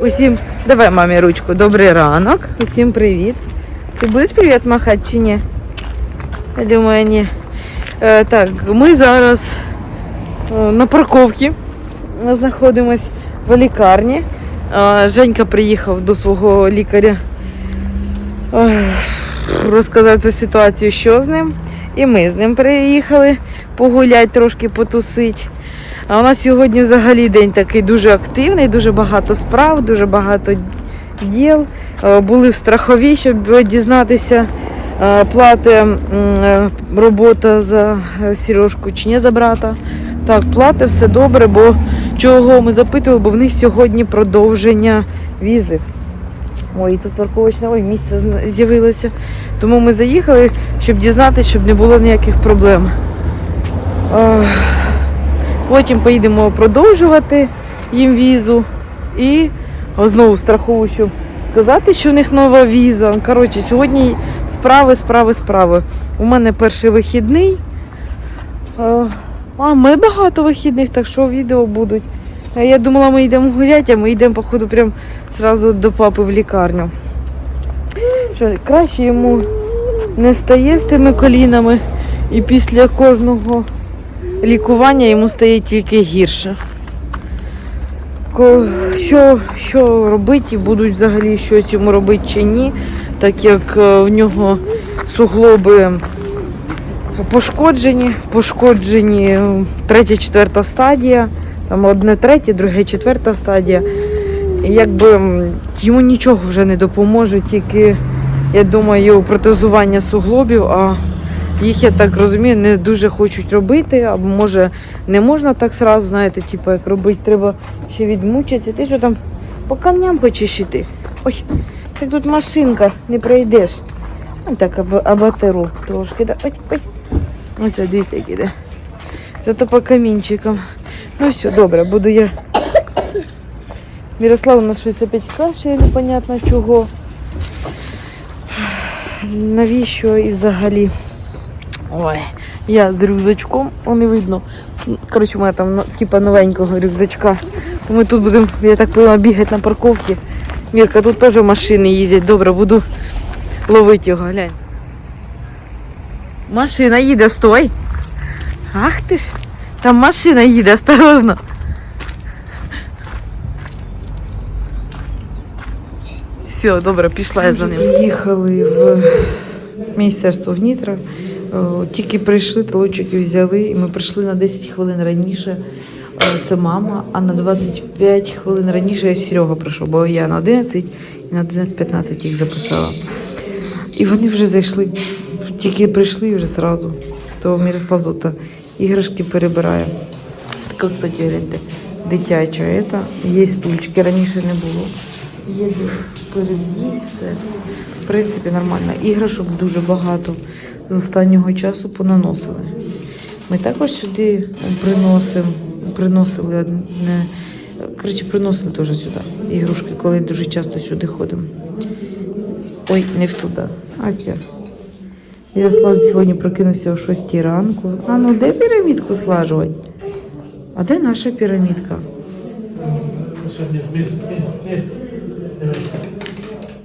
Усім, давай мамі ручку. Добрий ранок. Усім привіт. Ти будеш привіт махати чи ні? Я думаю, ні. Е, так, ми зараз е, на парковці знаходимось в лікарні. Е, Женька приїхав до свого лікаря е, розказати ситуацію, що з ним. І ми з ним приїхали погуляти, трошки потусити. А у нас сьогодні взагалі день такий дуже активний, дуже багато справ, дуже багато діл. Е, Були в страховій, щоб дізнатися, е, плати е, робота за Сережку чи не за брата. Так, плати, все добре, бо чого ми запитували, бо в них сьогодні продовження візи. Ой, тут парковочне, ой, місце з'явилося. Тому ми заїхали, щоб дізнатися, щоб не було ніяких проблем. Потім поїдемо продовжувати їм візу. І знову страхову, щоб сказати, що в них нова віза. Коротше, сьогодні справи, справи, справи. У мене перший вихідний. Е, А, ми багато вихідних, так що відео будуть. Я думала, ми йдемо гуляти, а ми йдемо, походу, прям зразу до папи в лікарню. Що, краще йому не стає з тими колінами. І після кожного лікування йому стає тільки гірше. Що, що робити, і будуть взагалі щось йому робити чи ні, так як е, в нього суглоби пошкоджені, пошкоджені е, третя, четверта стадія, там одне третє, друге, четверта стадія. Якби йому нічого вже не допоможе, тільки, я думаю, протезування суглобів, а їх, я так розумію, не дуже хочуть робити, або може не можна так сразу, знаєте, типу, як робити, треба ще відмучитися. Ти що там по камням хочеш іти? Ой, так тут машинка, не пройдеш. Ось так або абатеру трошки. Да. Ой, ой. Ось дивіться, як іде. Зато по камінчикам. Ну все, добре, буду я. Мирослав у нас щось опять кашляє, непонятно чого. Навіщо і взагалі? Ой, я з рюкзачком, о, не видно. Коротше, у мене там ну, типа новенького рюкзачка. То ми тут будемо, я так поняла, бігати на парковці. Мірка, тут теж машини їздять. Добре, буду ловити його, глянь. Машина їде, стой. Ах ти ж. Там машина їде, осторожно. Все, добре, пішла я за ним. Їхали в Міністерство Гнітра. О, Тільки прийшли, талончики взяли, і ми прийшли на 10 хвилин раніше. Е, Це мама, а на 25 хвилин раніше я Серега прийшов, бо я на 11 і на 11.15 їх записала. І вони вже зайшли. Тільки прийшли вже зразу. То Мирослав тут е, іграшки перебирає. Така, кстати, гляньте, дитяча. Это. Є стульчики, раніше не було. Є переді, все. В принципі, нормально. Іграшок дуже багато з останнього часу понаносили. Ми також сюди приносимо, приносили одне. Коротше, приносили теж сюди ігрушки, коли дуже часто сюди ходимо. Ой, не в туди. А тя. Ярослав сьогодні прокинувся о 6 ранку. А ну де пірамідку слажувати? А де наша пірамідка?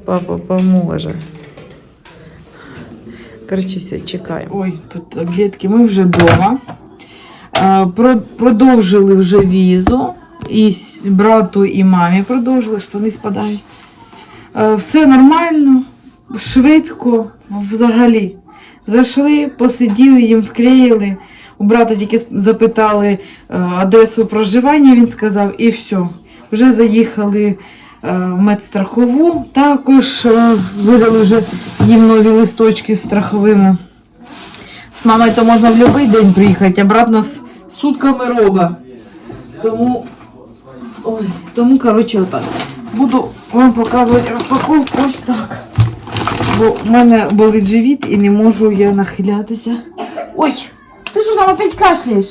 Папа поможе. Коротше, чекаємо. Ой, тут таблетки, ми вже вдома. Е, Продовжили вже візу. І брату, і мамі продовжили, штани спадають. Е, Все нормально, швидко, взагалі. Зайшли, посиділи, їм вклеїли. У брата тільки запитали е, адресу проживання, він сказав, і все. Вже заїхали е, в медстрахову. Також е, видали вже їм нові листочки з страховими. З мамою то можна в будь-який день приїхати, а брат нас сутками робить. Тому, ой, тому, коротше, отак. Буду вам показувати розпаковку ось так. Бо в мене болить живіт і не можу я нахилятися. Ой, ти що там опять кашляєш?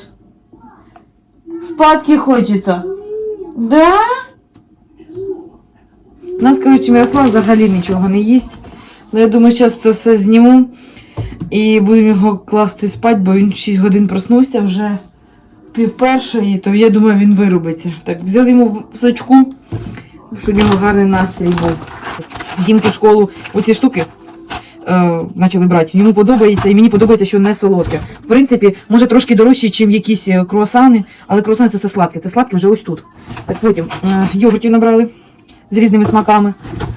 Спадки хочеться. Да? У нас, коротше, Мирослав взагалі нічого не їсть. Ну, я думаю, зараз це все зніму і будемо його класти спати, бо він 6 годин проснувся вже пів першої, то я думаю, він вирубиться. Так, взяли йому в сачку щоб у нього гарний настрій був. Дімки школу оці штуки е, почали брати. Йому подобається, і мені подобається, що не солодке. В принципі, може трошки дорожче, ніж якісь е, круасани, але круасани це все сладке. Це сладке вже ось тут. Так потім е, йогуртів набрали з різними смаками.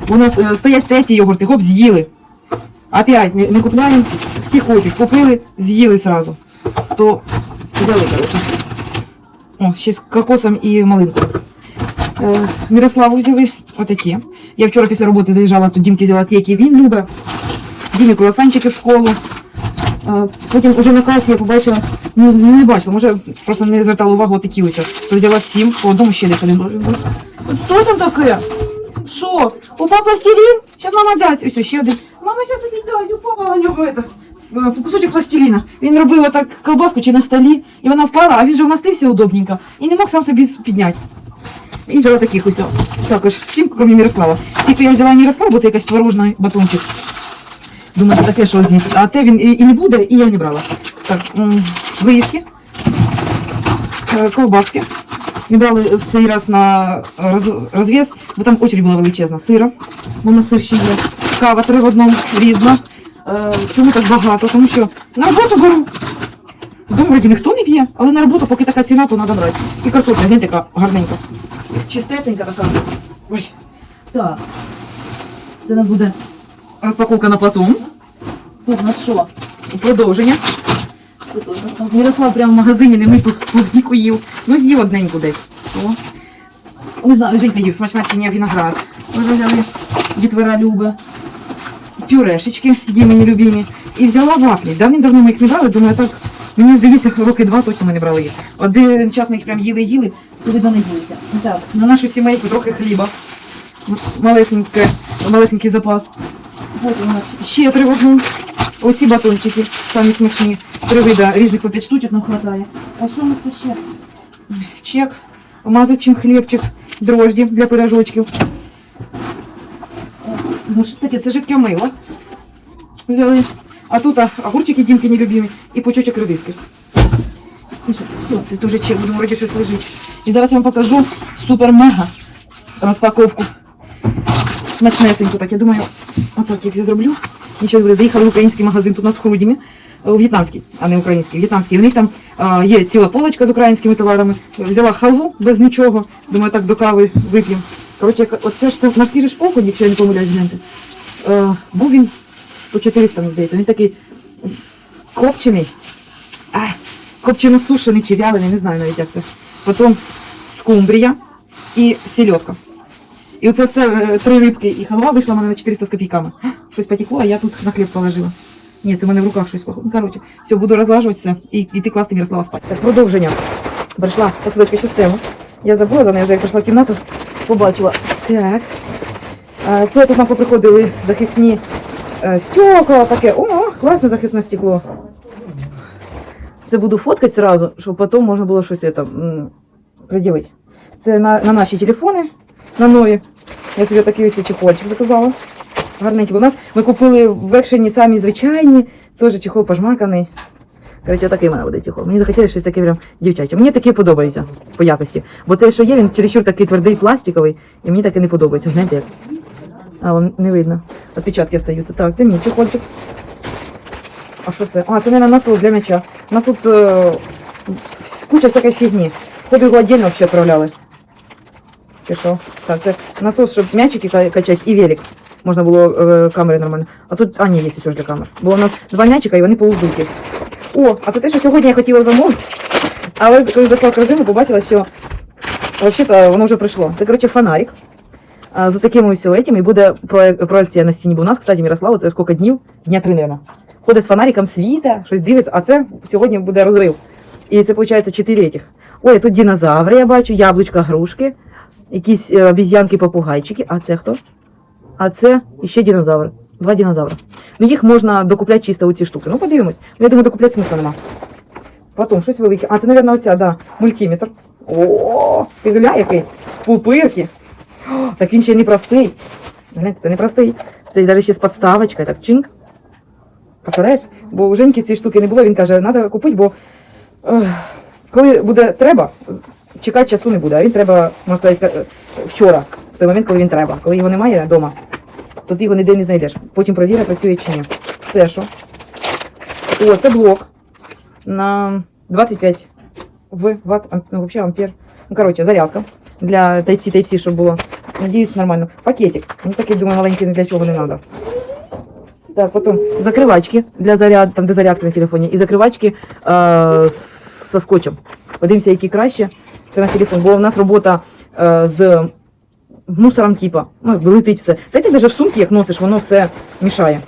У нас е, стоять стоять ті йогурти, хоп, з'їли. Опять не, не купляємо, всі хочуть, купили, з'їли сразу. То взяли, коротше. О, ще з кокосом і малинкою. Е, Мирославу взяли отакі. Я вчора після роботи заїжджала, тут Дімки взяла ті, які він любить. Дімі круасанчики в школу. Е, Потім уже на касі я побачила, ну не бачила, може просто не звертала увагу такі ось. То взяла всім, по одному ще десь один. Що там таке? Що? Упав пластилін? Зараз мама дасть. Ось ще один. Мама зараз тобі дасть, упала на нього это. е, Кусочок пластиліна. Він робив отак колбаску чи на столі, і вона впала, а він же вмастився удобненько і не мог сам собі підняти. І взяла таких ось. Також всім, крім Мирослава. Тільки я взяла Мирослав, бо це якийсь творожний батончик. Думаю, це таке, що з'їсть. А те він і, і не буде, і я не брала. Так, виївки, е, Не брали в цей раз на роз, розв'яз, бо там очередь була величезна. Сира, бо на сир ще є. Кава три в одному різна. Е, чому так багато? Тому що на роботу беру. Вдома вроді ніхто не п'є, але на роботу, поки така ціна, то треба брати. І картопля, глянь, така гарненька. Чистесенька така. Ой. Так. Це у нас буде розпаковка на платун. Тут у нас що? Продовження. Це там Мирослав прямо в магазині не миту клубніку їв. Ну, з'їв одненьку десь. О. Не знаю, Женька їв, смачна чи ні, виноград. Ми взяли дітвора Люба. Пюрешечки, Дімені любимі. І взяла вафлі. Давним-давно ми їх не брали, думаю, так, мені здається, роки два точно ми не брали їх. Один час ми їх прям їли-їли, видно не ділися. Так, на нашу сімейку трохи хліба. Малесеньке, малесенький запас. От у нас ще три в. Оці батончики, самі смачні. Три вида різних по 5 штучок нам хватає. А що у нас тут ще? Чек, мазать чим хлібчик, дрожді для пирожочків. Ну, що таке, це жидке мило. Взяли. А тут а, огурчики Дімки нелюбимі і пучочок редиски. І що, все, тут дуже чек, будемо вроді щось лежить. І зараз я вам покажу супер-мега розпаковку. Смачнесенько так. Я думаю, отак як я зроблю. Нічого буде. Заїхали в український магазин тут у нас в Хрудімі. Е, В'єтнамський, а не український, в'єтнамський. У них там а, є ціла полочка з українськими товарами. Взяла халву без нічого. Думаю, так до кави вип'ємо. Коротше, оце ж це морський же окунь, якщо я не помиляюсь, гляньте. Е, був він по 400, мені здається. Він такий копчений. А, копчено сушений чи вялений, не знаю навіть як це. Потім скумбрія і сільотка. І оце все е, три рибки і халва вийшла в мене на 400 з копійками. Щось потекло, а я тут на хліб положила. Ні, це в мене в руках щось походу. Ну, коротше, все, буду розлажувати все і йти класти Мірослава спати. Так, продовження. Прийшла посадочка систему. Я забула за нею, вже як прийшла в кімнату, побачила. Так. Це тут нам поприходили захисні е, стекла, таке. О, класне захисне стекло. Це буду фоткати зразу, щоб потім можна було щось це. Це на, на наші телефони, на нові. Я собі такий ось чехольчик заказала. Гарненький. У нас ми купили в екшені самі звичайні, теж чехол пожмаканий. Коротше, такий мене буде чехол. Мені захотілося щось таке прям дівчаче. Мені таке подобається по якості. Бо цей, що є, він чересчур такий твердий, пластиковий, і мені таке не подобається. Гляньте як. А, вон не видно. Отпечатки остаються. Так, це мій чехольчик. А що це? А, це, мабуть, насос для м'яча. У нас тут е, куча всякої фігні. Ходу його віддільно взагалі відправляли. Чи що? Так, це насос, щоб м'ячики ка- качати і велик. Можна було е, камери нормально. А тут, а ні, є все ж для камер. Бо у нас два м'ячика і вони полуздуті. О, а це те, що сьогодні я хотіла замовити. Але коли зайшла в корзину, побачила, що взагалі воно вже прийшло. Це, коротше, фонарик. А, за такими ось этими і буде проек- проекція на стіні. Бо у нас, кстати, Мирослава, це скільки днів? Дня три, мабуть. Ходить з фонариком, світа, щось дивиться, а це сьогодні буде розрив. І це, виходить, чотири этих. Ой, тут динозаври, я бачу, яблучка, грушки, якісь е, обіз'янки, попугайчики. А це хто? А це іще динозаври. Два динозаври. Ну, їх можна докупляти чисто у ці штуки. Ну, подивимось. Ну, я думаю, докупляти смисла нема. Потім щось велике. А, це, мабуть, оця, да, мультиметр. О, ти гля, який. Пупирки. О, так він ще не простий. Гляньте, це не простий. Це навіть ще з подставочкою. Так, чинк. Представляєш? Бо у Женьки цієї штуки не було, він каже, треба купити, бо ех, коли буде треба, чекати часу не буде, а він треба, можна сказати, вчора. в той момент, коли він треба. Коли його немає вдома, то ти його ніде не знайдеш. Потім провіри, працює чи ні. Це що? О, це блок на 25 в ватт, ну, вообще ампер. Ну, короче, зарядка для Type-C, Type-C, щоб було. Надіюсь, нормально. Пакетик. Ну, такий, думаю, маленький, для чого не треба. Так, потім закривачки для заряд, там де зарядка на телефоні, і закривачки е, з- со скотчем. Подивимося, які краще. Це на телефон, бо у нас робота е, з мусором, типа, ну, летить все. Та ти навіть в сумці, як носиш, воно все мішає.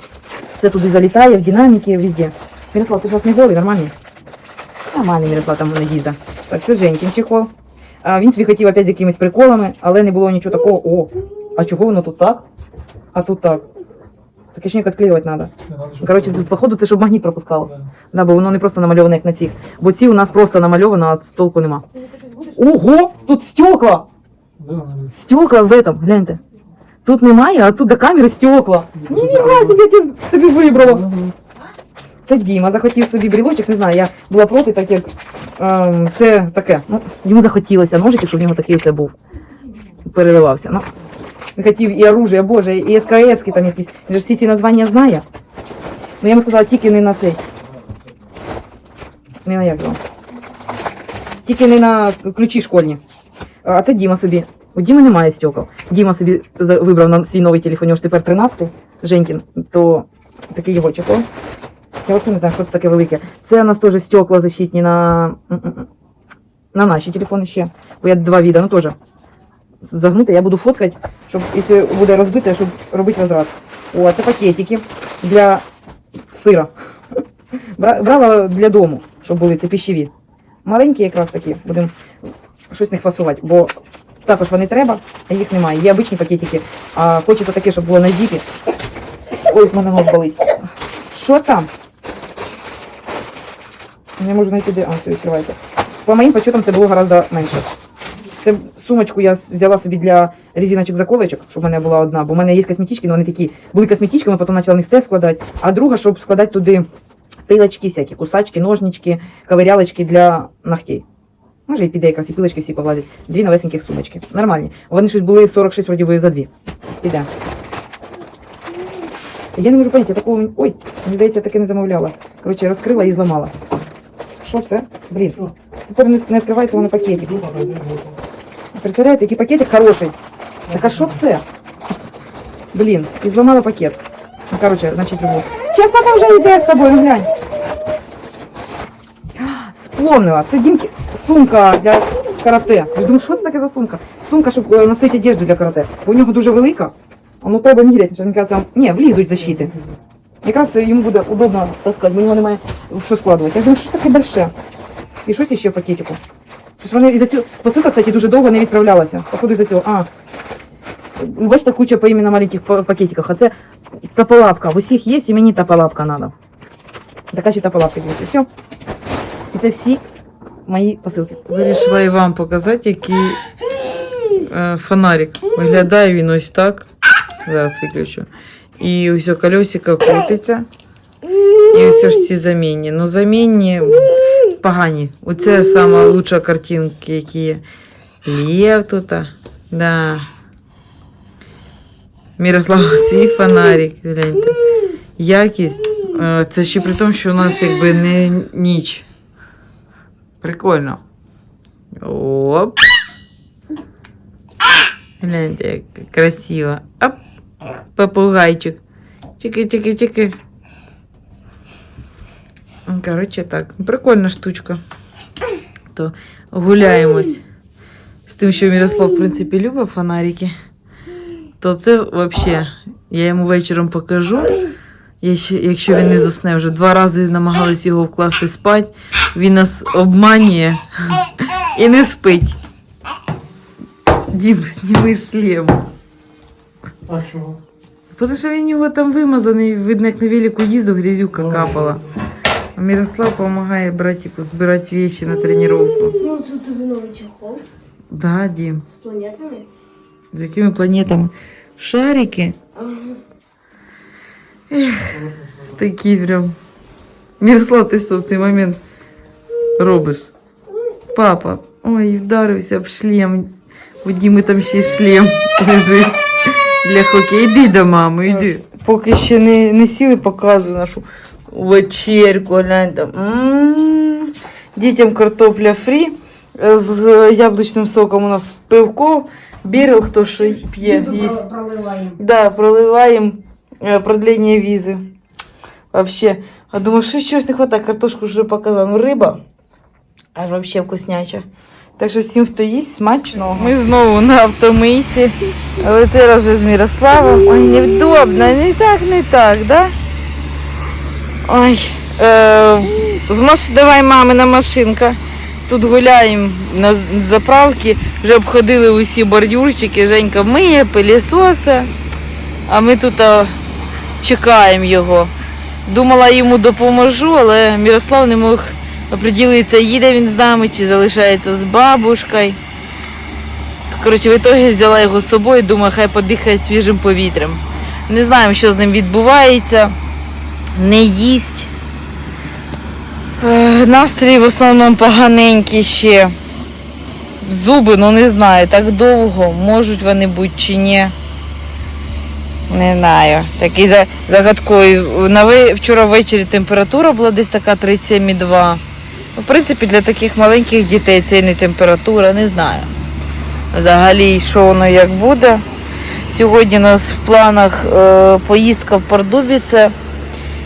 Все туди залітає, в динаміки, везде. Мирослав, ти ж вас не голий, нормальний? Нормальний Мирослав там не їздить. Так, це Женькін чехол. А, він собі хотів опять з якимись приколами, але не було нічого такого. О, а чого воно тут так? А тут так. Ж ніяк відклеювати треба. Коротше, походу, це щоб магніт пропускало. Да, бо воно не просто намальоване, як на цих. Бо ці у нас просто намальовано, а толку нема. Ого! Тут стекла! Стекла в этом, гляньте. Тут немає, а тут до камери стекла. Ніфіга собі, я тобі вибрала. Це Діма захотів собі брілочок, не знаю, я була проти, так як ем, це таке. Ну, йому захотілося ножичок, щоб в нього такий все був. Переливався. Ну, хотів і оружие, боже, і СКС там якісь. Він же всі ці названня знає. Ну я йому сказала, тільки не на цей. Не на як його. Тільки не на ключі школьні. А це Діма собі. У Діми немає стекол. Діма собі вибрав на свій новий телефон, у ж тепер 13-й Женькін, то такий його чехол. Я оце не знаю, що це таке велике. Це у нас теж стекла защитні на, на наші телефони ще. Бо я два віда, ну теж. Загнути, я буду фоткати, щоб, якщо буде розбите, щоб робити возврат. О, це пакетики для сира. Брала для дому, щоб були це пищеві. Маленькі якраз такі, будемо щось них фасувати, бо також вони треба, а їх немає. Є обичні пакетики, а хочеться таке, щоб було на діпі. Ой, в мене нос болить. Що там? Не можу знайти де. А, все, відкривайте. По моїм почутам це було гораздо менше. Це сумочку я взяла собі для резиночок заколочок, щоб в мене була одна, бо в мене є косметички, але вони такі були косметички, ми потім почали в них тест складати, а друга, щоб складати туди пилочки всякі, кусачки, ножнички, ковирялочки для ногтей. Може і піде якраз і пилочки всі повлазять. Дві новесеньких сумочки. Нормальні. Вони щось були 46 вроді би за дві. Піде. Я не можу поняти, я такого. Ой, мені здається, я таке не замовляла. Коротше, розкрила і зламала. Що це? Блін. Тепер не, не відкривається воно пакетик. Представляєте, який пакетик хороший. Так а що це? Блін, і зламала пакет. Ну, коротше, значить любов. Зараз папа вже йде з тобою, ну глянь. Сповнила. Це Дімки сумка для карате. Я ж думаю, що це таке за сумка? Сумка, щоб е, носити одежду для карате. Бо у нього дуже велика. А ну треба міряти, що мені кажеться, ні, влізуть защити. Якраз йому буде удобно таскати, бо у нього немає в що складувати. Я думаю, що таке больше. І щось ще в пакетику. Щось вони із-за цього. Посилка, кстати, дуже довго не відправлялася. Походу із-за цього. А. Ви Бачите, куча по іменно маленьких па- пакетиках. А це тополапка. В усіх є, і мені тополапка треба. Така ще тополапка є. І все. І це всі мої посилки. Вирішила і вам показати, який е, фонарик. Виглядає він ось так. Зараз виключу. І ось колесико крутиться. І ось ж ці замінні. Ну, замінні погані. Оце сама лучша картинки, які є. Лєв тут. Да. Мирослава, свій фонарик, гляньте. Якість. Е, Це ще при тому, що у нас якби не ніч. Прикольно. Оп. Гляньте, як красиво. Оп. Попугайчик. Чики, чики, чики. Коротше, так. Прикольна штучка. То гуляємось. З тим, що Мирослав, в принципі, любить фонарики. То це взагалі. Я йому вечором покажу. Якщо він не засне, вже два рази намагались його вкласти спати. Він нас обманює і не спить. Дім, зніми шлем. А чого? Тому що він його там вимазаний, видно, як на велику їздив, грязюка капала. А Мирослав допомагає братику збирати вещи на тренування. Ну, це тобі новий чехол Да, Дім. з планетами. З якими планетами? Шарики. Такі прям. Мирослав, ти що в цей момент робиш? Папа, ой, вдарився об шлем. У Діми там ще шлем лежить для хокею. Іди до мами, іди. Поки ще не, не сіли, показую нашу вечерку. Глянь там. М. Дітям картопля фрі. З яблучним соком у нас пивко. Бірил, хто що п'є. проливаємо. Да, проливаємо е, продлення візи. Вообще. А думаю, що щось не хватає, картошку вже показала. Ну, риба аж вообще вкусняча. Так що всім, хто їсть, смачного. Ми знову на автомийці. Летера вже з Мірославом. Ой, невдобно, не так, не так, да? Ой. Е, з маш... Давай, мамина машинка. Тут гуляємо на заправці, вже обходили усі бордюрчики, Женька миє, пилісоса, а ми тут чекаємо його. Думала, йому допоможу, але Мирослав не мог оприділитися, їде він з нами чи залишається з бабушкою. Коротше, в ітогі взяла його з собою, думаю, хай подихає свіжим повітрям. Не знаємо, що з ним відбувається. Не їсть. Е, Настрій в основному поганенький ще. Зуби, ну не знаю, так довго, можуть вони бути чи ні. Не знаю. Такий за- загадковий. На Вчора ввечері температура була десь така 37,2. Ну, В принципі, для таких маленьких дітей це не температура, не знаю. Взагалі, що воно як буде. Сьогодні у нас в планах е, поїздка в Пардубіце.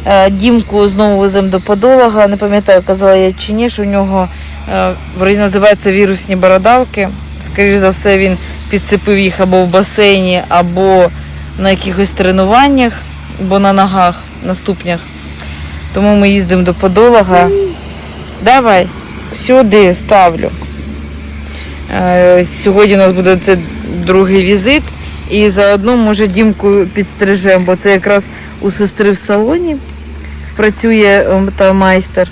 Е, Дімку знову веземо до подолога. Не пам'ятаю, казала я чи ні, що в нього е, вроді називаються вірусні бородавки. Скоріше за все, він підцепив їх або в басейні, або на якихось тренуваннях, або на ногах, на ступнях. Тому ми їздимо до подолога. Давай, сюди ставлю. Е, Сьогодні у нас буде це другий візит. І заодно, може, Дімку підстрижемо, бо це якраз у сестри в салоні працює ем, та майстер.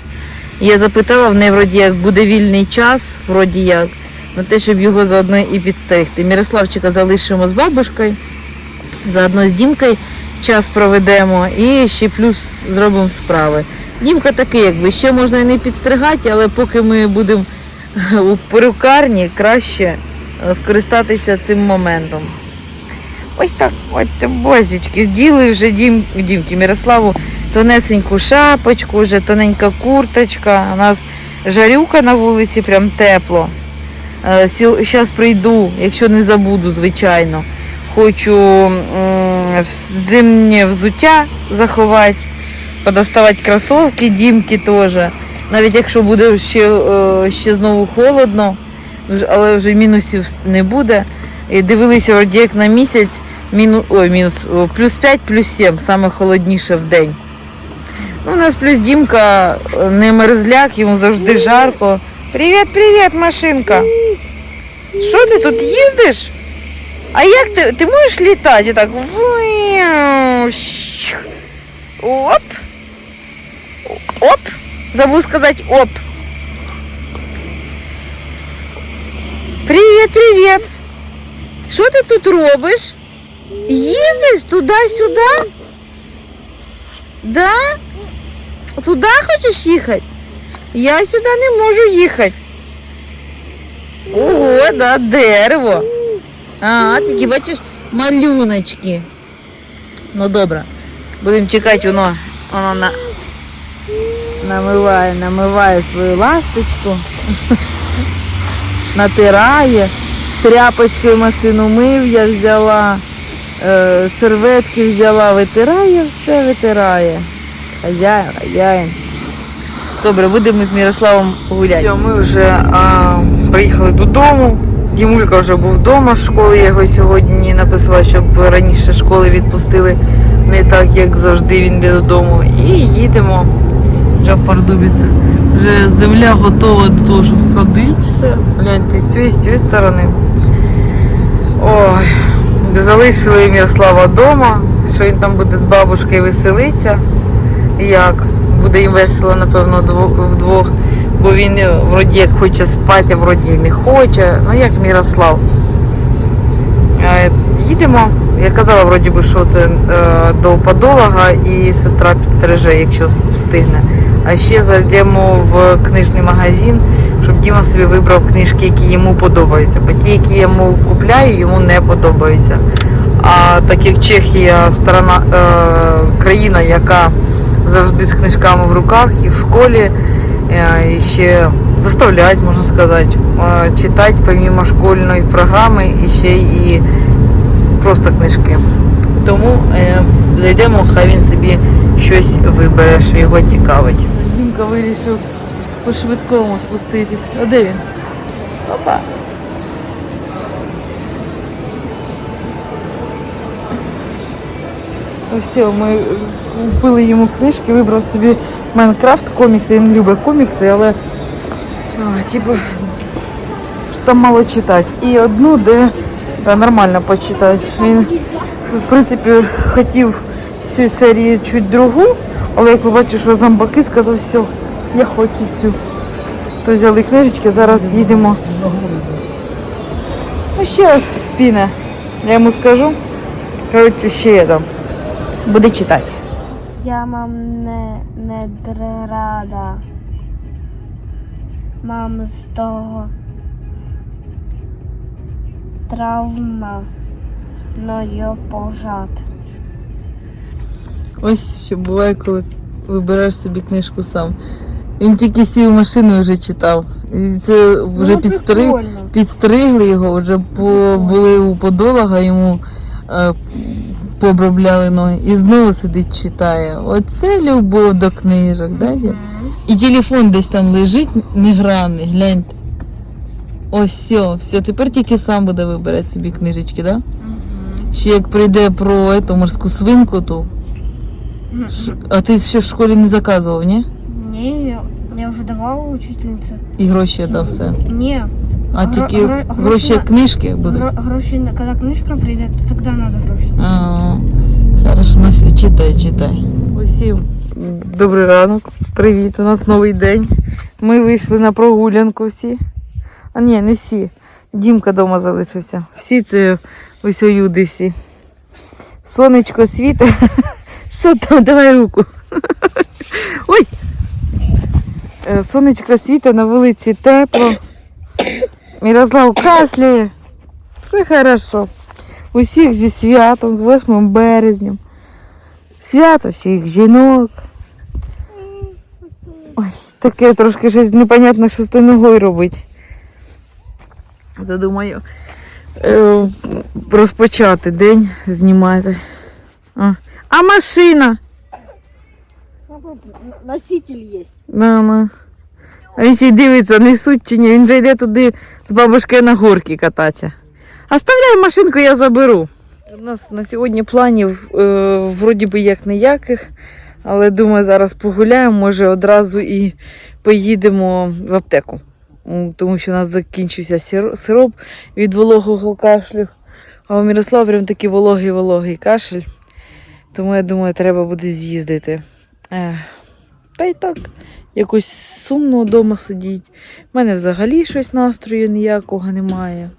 Я запитала в неї, вроді як буде вільний час, вроді як, на те, щоб його заодно і підстригти. Мірославчика залишимо з бабушкою, заодно з Дімкою час проведемо і ще плюс зробимо справи. Дімка такий, якби ще можна і не підстригати, але поки ми будемо у перукарні, краще е, скористатися цим моментом. Ось так, от божечки, діли вже дім, дімки Мирославу тонесеньку шапочку, вже тоненька курточка. У нас жарюка на вулиці, прям тепло. Зараз прийду, якщо не забуду, звичайно. Хочу зимнє взуття заховати, подоставати кросовки, дімки теж. Навіть якщо буде ще, е, ще знову холодно, але вже мінусів не буде. І дивилися вроді як на місяць, міну, ой, мінус, плюс 5, плюс 7, саме холодніше в день. Ну, у нас плюс Дімка е, не мерзляк, йому завжди жарко. Привіт, привіт, машинка. Що ти тут їздиш? А як ти? Ти можеш літати? Отак. Оп. Оп. Забув сказати оп. Привіт, привіт. Що ти тут робиш? Їздиш туди-сюди? Да? Туди хочеш їхати? Я сюди не можу їхати. Ого, да, дерево. А, такі бачиш малюночки. Ну добре. Будемо чекати, воно, воно на... намиває, намиває свою ласточку. Натирає. Тряпочкою машину мив, я взяла, е, серветки взяла, витирає, все витирає. Хазяїн, хазяїн. Добре, будемо з Мирославом гуляти. Все, ми вже а, приїхали додому. Дімулька вже був вдома з школи. Я його сьогодні написала, щоб раніше школи відпустили не так, як завжди він йде додому. І їдемо вже в Пардубіце. Вже земля готова до того, щоб садити все. Гляньте, з цієї з цієї сторони. Ой, залишили Мирослава вдома, що він там буде з бабушкою веселитися. Як? Буде їм весело, напевно, дво- вдвох. Бо він е, вроді як хоче спати, а вроді не хоче. Ну як Мирослав. Е, Їдемо. Я казала, вроді би, що це е, до подолога і сестра підстриже, якщо встигне. А ще зайдемо в книжний магазин, щоб Діма собі вибрав книжки, які йому подобаються. Бо ті, які я йому купляю, йому не подобаються. А так як Чехія страна, е, країна, яка завжди з книжками в руках і в школі, е, і ще сказать, е, читати помімо школьної програми і ще і просто книжки. Тому е, зайдемо, хай він собі щось вибере, що його цікавить. Дімка вирішив по швидкому спуститись. А де він? Опа. Все, ми е, купили йому книжки, вибрав собі Майнкрафт комікси. Він любить комікси, але а, типу, що там мало читати. І одну, де е, нормально почитати. Він, в принципі, хотів з цієї серії чуть другу, але як побачив, що зомбаки, сказав, все, я хочу цю. То взяли книжечки, зараз їдемо. Ну, ще раз спіне. Я йому скажу. Коротше, ще є там. Буде читати. Я мам не, не рада. Мам з того травма, но йо пожад. Ось що буває, коли вибираєш собі книжку сам. Він тільки сів в машину і вже читав. І це вже Ну, підстри... підстригли його, вже по... були у подолога, йому е, пообробляли ноги. І знову сидить, читає. Оце любов до книжок, да, Дім? І телефон десь там лежить неграний, гляньте. Ось все, все, тепер тільки сам буде вибирати собі книжечки, да? Ще як прийде про эту морську свинку, то. Ш- А ти ще в школі не заказував, ні? Ні, я, я вже давала учительниці. І гроші дав все. Ні, А Гро- тільки гро- гроші гроші книжки будуть. гро- гроші, на- коли книжка прийде, то тоді треба гроші. А, Хорошо, ну все, читай, читай. Усім добрий ранок. Привіт, у нас новий день. Ми вийшли на прогулянку всі. А ні, не всі. Дімка вдома залишився. Всі це ось люди всі. Сонечко світе. Що там? Давай руку. Ой! Е, Сонечко світе на вулиці тепло. Мирослав кашляє. Все хорошо. Усіх зі святом, з 8 березням. Свято всіх жінок. Ось таке трошки щось непонятне, що з тою ногою робить. Задумаю е, розпочати день знімати. А, а машина? Носитель є. Мама. Він ще й дивиться, несуть чи ні. Він же йде туди з бабушкою на горки кататися. Оставляй машинку, я заберу. У нас на сьогодні планів е, вроді би як ніяких, але думаю, зараз погуляємо, може одразу і поїдемо в аптеку. Тому що у нас закінчився сироп від вологого кашлю. А у Мірослава прям такий вологий-вологий кашель. Тому я думаю, треба буде з'їздити. Та й так, якось сумно вдома сидіть. У мене взагалі щось настрою ніякого немає.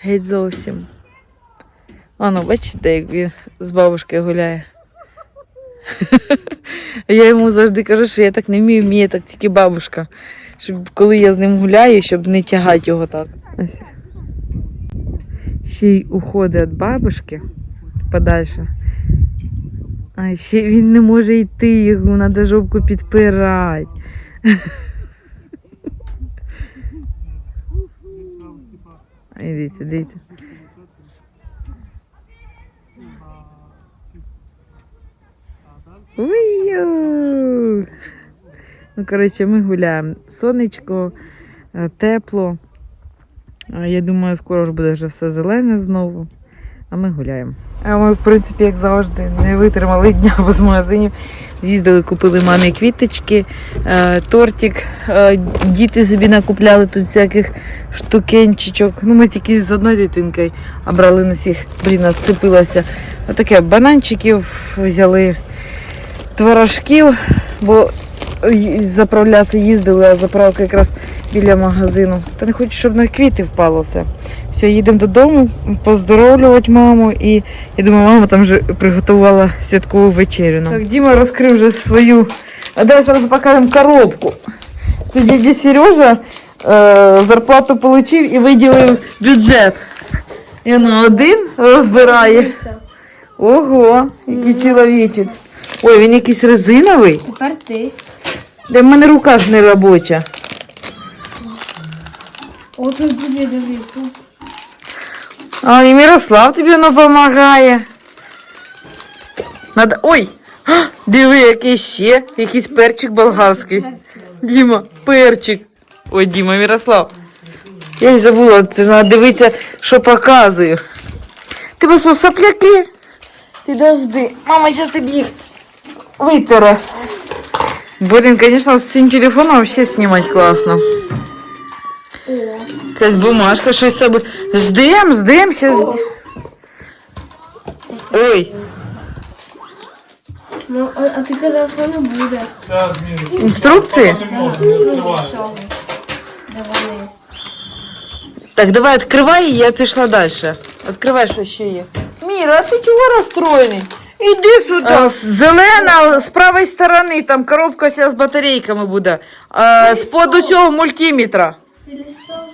Геть зовсім. Ано, бачите, як він з бабушкою гуляє. Я йому завжди кажу, що я так не вмію, вміє так тільки бабушка. Щоб коли я з ним гуляю, щоб не тягати його так. Ще й уходить від бабушки подальше. А ще він не може йти, йому треба жопку підпирати. Дивіться, дивіться. Уйо! Ну, коротше, ми гуляємо. Сонечко, е, тепло. Е, Я думаю, скоро ж буде вже все зелене знову. А ми гуляємо. А ми, в принципі, як завжди, не витримали дня без магазинів. З'їздили, купили мамі квіточки, е, тортик. Е, діти собі накупляли тут всяких штукенчичок. Ну, ми тільки з одною дитинкою, брали на всіх, блін, сцепилася. Отаке бананчиків взяли, творожків, бо заправляти їздили, а заправка якраз біля магазину. Та не хочу, щоб на квіти впало все. Все, їдемо додому, поздоровлювати маму. І я думаю, мама там вже приготувала святкову вечерю. нам. Так, Діма розкрив вже свою. А давай зараз покажемо коробку. Це дядя Сережа е, зарплату отримав і виділив бюджет. І воно один розбирає. Ого, який чоловічок. Ой, він якийсь резиновий. Тепер ти. Де в мене рука ж не робоча. О, тут буде тут. А, і Мирослав тобі воно допомагає. Надо... Ой! А, Диви, який ще, якийсь перчик болгарський. Діма, перчик. Ой, Діма, Мирослав. Я й забула, це треба дивитися, що показую. Тебе що, сопляки? Підожди, мама зараз тобі їх витере. Блін, звісно, з цим телефоном взагалі знімати класно. О, Якась бумажка, щось з собою. Ждем, ждем, щас. Ой, ну, а, а ти казав, що не буде. Я зміню. інструкції? Не можу, Ну, не відкриваю. цього. Де вони? Так, давай відкривай, і я пішла далі. Відкривай, що ще є. Міра, а ти чого розстроєний? Іди сюди. зелена з правої сторони, там коробка вся з батарейками буде. А, з поду цього мультиметра. Пилісос.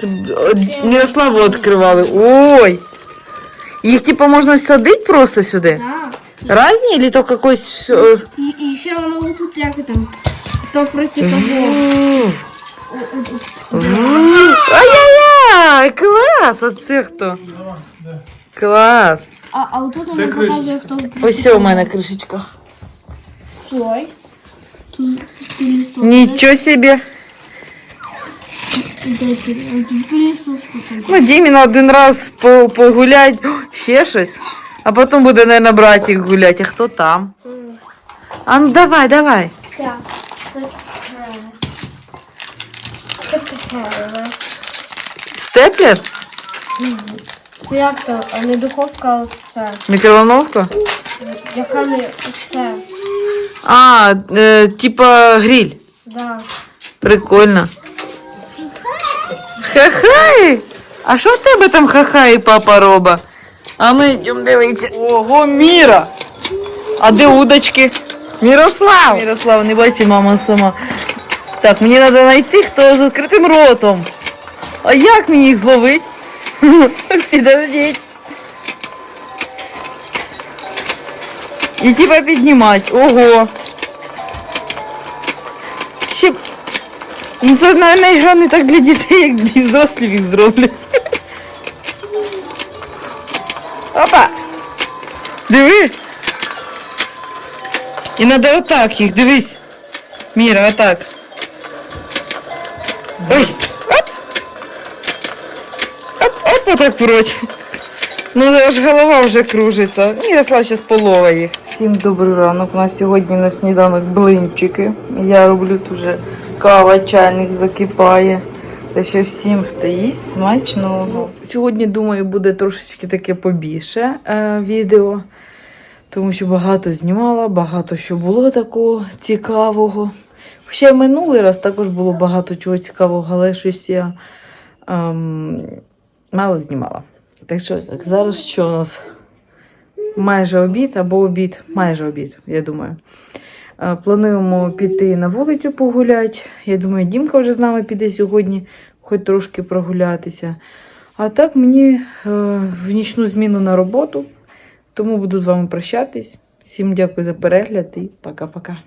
Це е, Мирославу відкривали. Ой. Їх типу можна всадити просто сюди? Так. Разні, или то якось. е, І, і ще воно тут як там. То проти кого. Ай-яй-яй! Клас! А це хто? Давай, де? Клас! А, а отут Це воно кришка. показує, хто Ось у мене кришечка. Стой. Тут пилісос. Нічого собі. Де пилі- а тут пилісос потім. Ну, Дімі на один раз по- погулять, О, ще щось. А потім буде, мабуть, братик гуляти. А хто там? А ну давай, давай. Ця. Це схема. Це схема. Степлер? Це як то, не духовка, а це. Мікроволновка? Яка не це. А, е, типа гриль. Да. Прикольно. Хахай! А що в тебе там хахай, папа роба? А ми йдемо дивитися. Ого, Міра! А де удочки? Мірослав! Мірослав, не бачи, мама сама. Так, мені треба знайти, хто з відкритим ротом. А як мені їх зловити? Підождіть. І типа піднімати. Ого. Ще... Ну це, мабуть, гра не так для дітей, як для взрослих їх зроблять. Опа! Диви! І треба отак їх, дивись. Міра, отак. Ой! Отак прочь. Ну, аж голова вже кружиться. Мірослав зараз половає їх. Всім добрий ранок. У нас сьогодні на сніданок блинчики. Я роблю тут вже кава, чайник закипає. Та що всім, хто їсть, смачного. Сьогодні, думаю, буде трошечки таке побільше е, відео, тому що багато знімала, багато що було такого цікавого. Ще минулий раз також було багато чого цікавого, але щось я ем, мало знімала. Так що так, зараз що у нас? Майже обід або обід, майже обід, я думаю. Е, Плануємо піти на вулицю погуляти. Я думаю, Дімка вже з нами піде сьогодні, хоч трошки прогулятися. А так мені е, в нічну зміну на роботу. Тому буду з вами прощатись. Всім дякую за перегляд і пока-пока.